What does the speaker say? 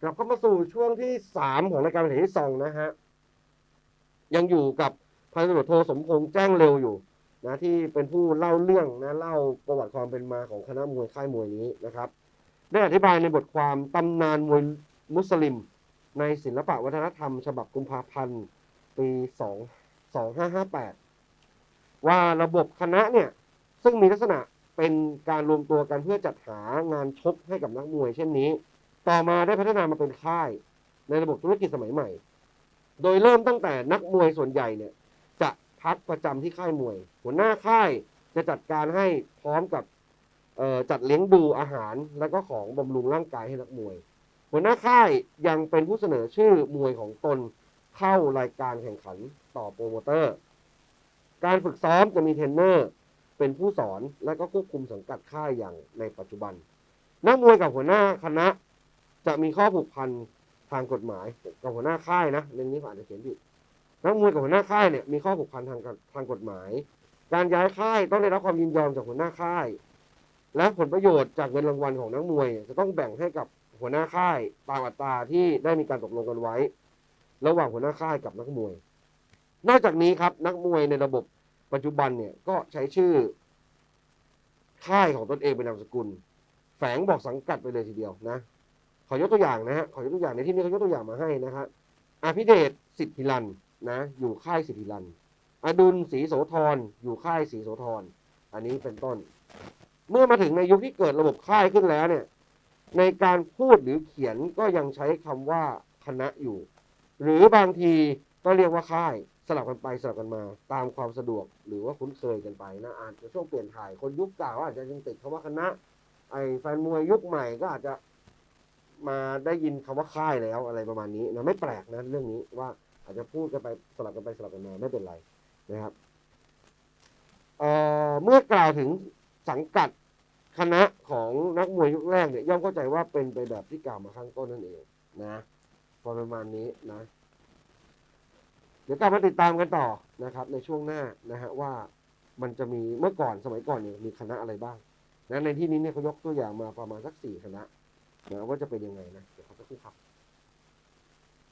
กลับเข้ามาสู่ช่วงที่สามของรายการเป็นที่สองนะฮะ ยังอยู่กับพันตำรวจโทสมพงษ์แจ้งเร็วอยู่ นะ ที่เป็นผู้เล่าเรื่องนะเล่าประวัติความเป็นมาของคณะมวยค่ายมวยนี้นะครับ ได้อธิบายในบทความตำนานมวยมุสลิม ในศิลปะวัฒนธรรม ฉบับกุมภาพันธ์ปี2 2558ว่าระบบคณะเนี่ย ซึ่งมีลักษณะเป็นการรวมตัวกันเพื่อจัดหางานชกให้กับนักมวยเช่นนี้ ต่อมาได้พัฒนามาเป็นค่าย ในระบบธุรกิจสมัยใหม่ โดยเริ่มตั้งแต่นักมวยส่วนใหญ่เนี่ย จะพักประจำที่ค่ายมวย หัวหน้าค่ายจะจัดการให้พร้อมกับจัดเลี้ยงดูอาหารและก็ของบำรุงร่างกายให้นักมวย หัวหน้าค่ายยังเป็นผู้เสนอชื่อมวยของตนเข้ารายการแข่งขันต่อโปรโมเตอร์ การฝึกซ้อมจะมีเทรนเนอร์เป็นผู้สอนและก็ควบคุมสังกัดค่ายอย่างในปัจจุบัน นักมวยกับหัวหน้าคณะ จะมีข้อผูกพันทางกฎหมายกับหัวหน้าค่ายนะเรื่องนี้ผมอาจจะเขียนผิดนักมวยกับหัวหน้าค่ายเนี่ยมีข้อผูกพันทางทางกฎหมาย การย้ายค่ายต้องได้รับความยินยอมจากหัวหน้าค่าย และผลประโยชน์จากเงินรางวัลของนักมวย จะต้องแบ่งให้กับหัวหน้าค่ายตามอัตราที่ได้มีการตกลงกันไว้ ระหว่างหัวหน้าค่ายกับนักมวย นอกจากนี้ครับนักมวยในระบบปัจจุบันเนี่ยก็ใช้ชื่อ ค่ายของตนเองเป็นนามสกุล แฝงบอกสังกัดไปเลยทีเดียวนะ ขอยกตัวอย่างนะฮะขอยกตัวอย่างในที่นี้เขายกตัวอย่างมาให้นะครับอภิเดชสิทธิรันนะอยู่ค่ายสิทธิรันอดุลศรีโสธรอยู่ค่ายศรีโสธรอันนี้เป็นต้น เมื่อมาถึงในยุคที่เกิดระบบค่ายขึ้นแล้วเนี่ย ในการพูดหรือเขียนก็ยังใช้คำว่าคณะอยู่ หรือบางทีก็เรียกว่าค่ายสลับกันไปสลับกันมา ตามความสะดวกหรือว่าคุ้นเคยกันไปนะอาจจะช่วงเปลี่ยนถ่ายคนยุคเก่าอาจจะยังติดคำว่าคณะไอ้แฟนมวยยุคใหม่ก็อาจจะ มาได้ยินคำว่าค่ายแล้วอะไรประมาณนี้นะไม่แปลกนะเรื่องนี้ว่าอาจจะพูดกันไปสลับกันไปสลับกันมาไม่เป็นไรนะครับเเมื่อกล่าวถึงสังกัดคณะของนักมวยยุคแรกเนี่ยย่อมเข้าใจว่าเป็นไปแบบที่กล่าวมาข้างต้นนั่นเองนะพอประมาณนี้นะ เดี๋ยวกลับมาติดตามกันต่อนะครับ ในช่วงหน้านะฮะว่ามันจะมีเมื่อก่อนสมัยก่อนเนี่ยมีคณะอะไรบ้างนะในที่นี้เนี่ยเขายกตัวอย่างมาประมาณสักสี่คณะ แล้ว่าจะเป็นยังไงนะ เดี๋ยวเขาจะคู่ครับ